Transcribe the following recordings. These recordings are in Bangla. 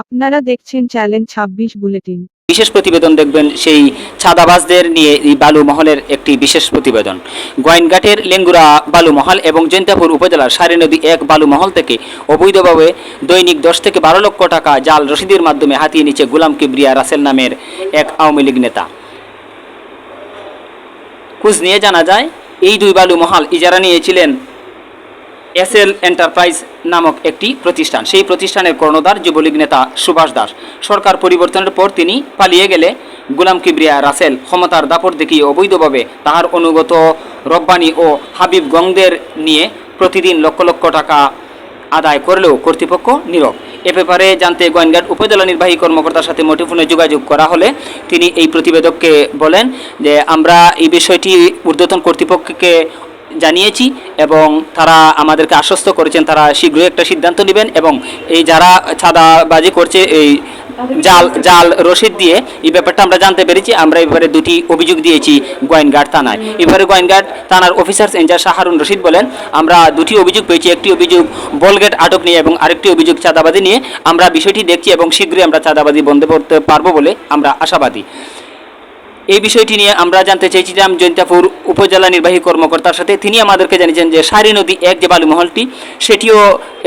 আপনারা দেখছেন চ্যালেঞ্জ ছাব্বিশ বুলেটিন। বিশেষ প্রতিবেদন দেখবেন সেই ছাদাবাজদের নিয়ে এই বালু মহলের একটি বিশেষ প্রতিবেদন। গোয়াইনঘাটের লেঙ্গুরা বালু মহল এবং জৈন্তাপুর উপজেলার সারি নদী এক বালু মহল থেকে অবৈধভাবে দৈনিক দশ থেকে বারো লক্ষ টাকা জাল রসিদের মাধ্যমে হাতিয়ে নিচ্ছে গুলাম কিবরিয়া রাসেল নামের এক আওয়ামী লীগ নেতা। খোঁজ নিয়ে জানা যায়, এই দুই বালু মহাল ইজারা নিয়েছিলেন এসএল এন্টারপ্রাইজ নামক একটি প্রতিষ্ঠান। সেই প্রতিষ্ঠানের কর্ণধার যুবলীগ নেতা সুভাষ দাস। সরকার পরিবর্তনের পর তিনি পালিয়ে গেলে গুলাম কিবরিয়া রাসেল ক্ষমতার দাপট দেখিয়ে অবৈধভাবে তাহার অনুগত রব্বানি ও হাবিব গংদের নিয়ে প্রতিদিন লক্ষ লক্ষ টাকা আদায় করলেও কর্তৃপক্ষ নীরব। এ ব্যাপারে জানতে গোয়েনঘাট উপজেলা নির্বাহী কর্মকর্তার সাথে মুঠোফোনে যোগাযোগ করা হলে তিনি এই প্রতিবেদককে বলেন যে, আমরা এই বিষয়টি ঊর্ধ্বতন কর্তৃপক্ষকে জানিয়েছি এবং তারা আমাদেরকে আশ্বস্ত করেছেন, তারা শীঘ্রই একটা সিদ্ধান্ত নেবেন এবং এই যারা ছাদাবাজি করছে, এই জাল জাল রশিদ দিয়ে এই ব্যাপারটা আমরা জানতে পেরেছি। আমরা এবারে দুটি অভিযোগ দিয়েছি গোয়েনঘাট থানায়। এবারে গোয়েনঘাট থানার অফিসার্স ইনচার্জ শাহারুন রশিদ বলেন, আমরা দুটি অভিযোগ পেয়েছি, একটি অভিযোগ বলগেট আটক নিয়ে এবং আরেকটি অভিযোগ চাঁদাবাজি নিয়ে। আমরা বিষয়টি দেখছি এবং শীঘ্রই আমরা চাঁদাবাজি বন্ধ করতে পারব বলে আমরা আশাবাদী। এই বিষয়টি নিয়ে আমরা জানতে চেয়েছিলাম জৈন্তাপুর উপজেলা নির্বাহী কর্মকর্তার সাথে। তিনি আমাদেরকে জানিয়েছেন যে সারি নদী এক যে বালুমহলটি সেটিও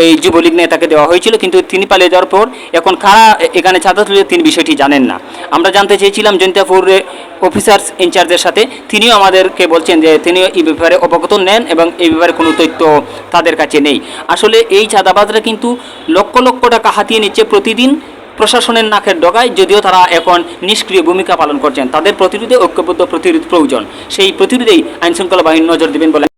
এই যুবলীগ নেতাকে দেওয়া হয়েছিল, কিন্তু তিনি পালিয়ে যাওয়ার পর এখন কারা এখানে ছাত্র তুলে তিনি বিষয়টি জানেন না। আমরা জানতে চেয়েছিলাম জৈন্তাপুর অফিসার্স ইনচার্জের সাথে। তিনিও আমাদেরকে বলছেন যে তিনি এই ব্যাপারে অবগত নেন এবং এই ব্যাপারে কোনো তথ্য তাদের কাছে নেই। আসলে এই চাঁদাবাজরা কিন্তু লক্ষ লক্ষ টাকা হাতিয়ে নিচ্ছে প্রতিদিন। প্রশাসনের নাকের ডগায় যদিও তারা এখন নিষ্ক্রিয় ভূমিকা পালন করছেন। তাদের প্রতিরোধে ঐক্যবদ্ধ প্রতিরোধ প্রয়োজন। সেই প্রতিরোধেই আইনশৃঙ্খলা বাহিনী নজর দেবেন বলে